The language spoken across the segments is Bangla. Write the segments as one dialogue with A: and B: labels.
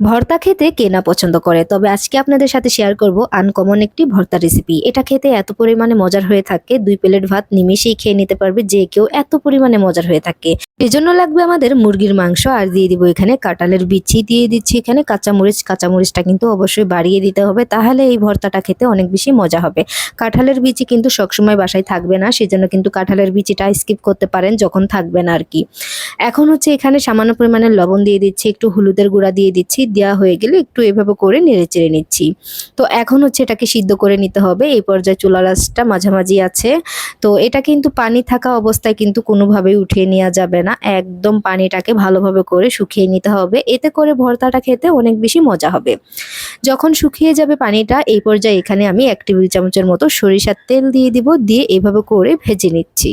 A: ভর্তা খেতে কে না পছন্দ করে? তবে আজকে আপনাদের সাথে শেয়ার করব আনকমন একটি ভর্তা রেসিপি এটা খেতে এত পরিমাণে মজার হয়ে থাকে, দুই প্লেট ভাত নিমেষেই খেয়ে নিতে পারবে যে কেউ এত পরিমাণে মজার হয়ে থাকে। এজন্য লাগবে আমাদের মুরগির মাংস, আর দিয়ে দিব এখানে কাঁঠালের বিচি। দিয়ে দিচ্ছি এখানে কাঁচামরিচ। কাঁচামরিচটা কিন্তু অবশ্যই বাড়িয়ে দিতে হবে, তাহলে এই ভর্তাটা খেতে অনেক বেশি মজা হবে। কাঁঠালের বিচি কিন্তু সবসময় বাসায় থাকবে না, সেজন্য কিন্তু কাঁঠালের বিচিটা স্কিপ করতে পারেন যখন থাকবে না আর কি। এখন হচ্ছে এখানে সামান্য পরিমাণে লবণ দিয়ে দিচ্ছি, একটু হলুদের গুঁড়া দিয়ে দিচ্ছি। দেওয়া হয়ে গেলে একটু এভাবে করে নেড়ে চেড়ে নিচ্ছি। তো এখন হচ্ছে এটাকে সিদ্ধ করে নিতে হবে। এই পর্যায়ে চুলা রাসটা মাঝামাঝি আছে। তো এটা কিন্তু পানি থাকা অবস্থায় কিন্তু কোনোভাবেই উঠিয়ে নেওয়া যাবে না। একদম পানিটাকে ভালোভাবে করে শুকিয়ে নিতে হবে। এতে করে ভর্তাটা খেতে অনেক বেশি মজা হবে। যখন শুকিয়ে যাবে পানিটা, এই পর্যায়ে এখানে আমি এক টেবিল চামচের মতো সরিষার তেল দিয়ে দিব। দিয়ে এভাবে করে ভেজে নিচ্ছি।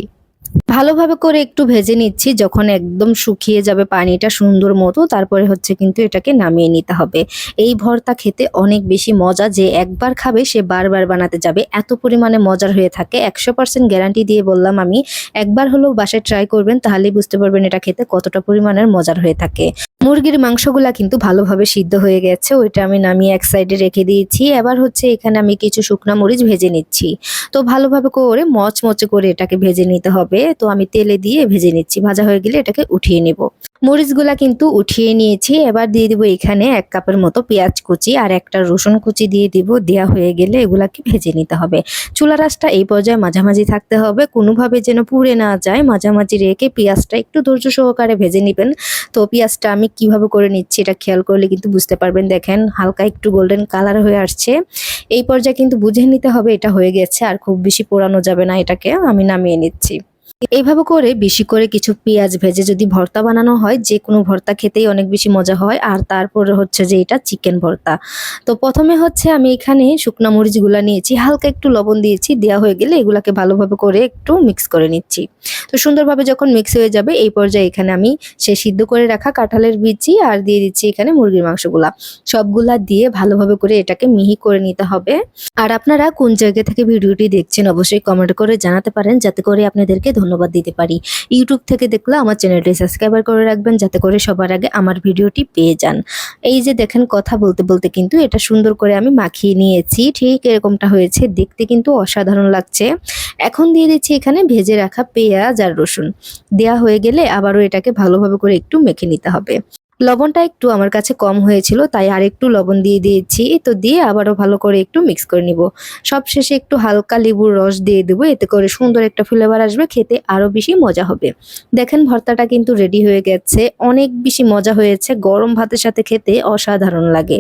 A: ভালোভাবে করে একটু ভেজে নিচ্ছি, যখন একদম শুকিয়ে যাবে পানিটা সুন্দর মতো, তারপরে হচ্ছে কিন্তু এটাকে নামিয়ে নিতে হবে। এই ভর্তা খেতে অনেক বেশি মজা, যে একবার খাবে সে বারবার বানাতে যাবে। এত পরিমাণে মজার হয়ে থাকে, একশো পার্সেন্ট গ্যারান্টি দিয়ে বললাম আমি, একবার হলেও বাসায় ট্রাই করবেন, তাহলেই বুঝতে পারবেন এটা খেতে কতটা পরিমাণের মজার হয়ে থাকে। মুরগির মাংসগুলা কিন্তু ভালোভাবে সিদ্ধ হয়ে গেছে, ওইটা আমি নামিয়ে এক সাইডে রেখে দিয়েছি। এবার হচ্ছে এখানে আমি কিছু শুকনা মরিচ ভেজে নিচ্ছি। তো ভালোভাবে করে মচমচে করে এটাকে ভেজে নিতে হবে। তো আমি তেলে দিয়ে ভেজে নিচ্ছি, ভাজা হয়ে গেলে এটাকে উঠিয়ে নেব। মরিচগুলা কিন্তু উঠিয়ে নিয়েছি, এবার দিয়ে দিব এখানে এক কাপের মতো পেঁয়াজ কুচি আর একটা রসুন কুচি দিয়ে দিব, দেয়া হয়ে গেলে এগুলাকে ভেজে নিতে হবে। চুলা রাসটা এই পর্যায়ে মাঝামাঝি থাকতে হবে, কোনোভাবে যেন পুড়ে না যায়, মাঝামাঝি রেখে পেঁয়াজটা একটু ধৈর্য সহকারে ভেজে নেবেন। তো পেঁয়াজটা আমি কীভাবে করে নিচ্ছি এটা খেয়াল করলে কিন্তু বুঝতে পারবেন, দেখেন হালকা একটু গোল্ডেন কালার হয়ে আসছে। এই পর্যায়ে কিন্তু বুঝে নিতে হবে এটা হয়ে গেছে, আর খুব বেশি পোড়ানো যাবে না এটাকে, আমি নামিয়ে নিচ্ছি। এইভাবে করে বেশি করে কিছু পেঁয়াজ ভেজে যদি ভর্তা বানানো হয়, যে কোনো ভর্তা খেতেই অনেক বেশি মজা হয়। আর তারপরে হচ্ছে যে এটা চিকেন ভর্তা। তো প্রথমে হচ্ছে আমি এখানে শুকনা মরিচগুলা নিয়েছি, হালকা একটু লবণ দিয়েছি দেওয়া হয়ে গেলে এগুলাকে ভালোভাবে করে একটু মিক্স করে নিচ্ছি। তো সুন্দরভাবে যখন মিক্স হয়ে যাবে, এই পর্যায়ে এখানে আমি সে সিদ্ধ করে রাখা কাঁঠালের বিচি আর দিয়ে দিচ্ছি এখানে মুরগির মাংসগুলা। সবগুলা দিয়ে ভালোভাবে করে এটাকে মিহি করে নিতে হবে। আর আপনারা কোন জায়গা থেকে ভিডিওটি দেখছেন, অবশ্যই কমেন্ট করে জানাতে পারেন, যাতে করে আপনাদেরকে ধন্যবাদ দিতে পারি। ইউটিউব থেকে দেখলে আমার চ্যানেলটি সাবস্ক্রাইবার করে রাখবেন, যাতে করে সবার আগে আমার ভিডিওটি পেয়ে যান। এই যে দেখেন কথা বলতে বলতে কিন্তু এটা সুন্দর করে আমি মাখিয়ে নিয়েছি। ঠিক এরকমটা হয়েছে, দেখতে কিন্তু অসাধারণ লাগছে। এখন দিয়ে দিচ্ছি এখানে ভেজে রাখা পেঁয়াজ আর রসুন। দেয়া হয়ে গেলে আবারও এটাকে ভালোভাবে করে একটু মেখে নিতে হবে। লবণটা একটু আমার কাছে কম হয়েছিল, তাই আর একটু লবণ দিয়ে দিয়েছি। তো দিয়ে আবারও ভালো করে একটু মিক্স করে নিব। সব শেষে একটু হালকা লেবুর রস দিয়ে দেবো, এতে করে সুন্দর একটা ফ্লেভার আসবে, খেতে আরও বেশি মজা হবে। দেখেন ভর্তাটা কিন্তু রেডি হয়ে গেছে, অনেক বেশি মজা হয়েছে, গরম ভাতের সাথে খেতে অসাধারণ লাগে।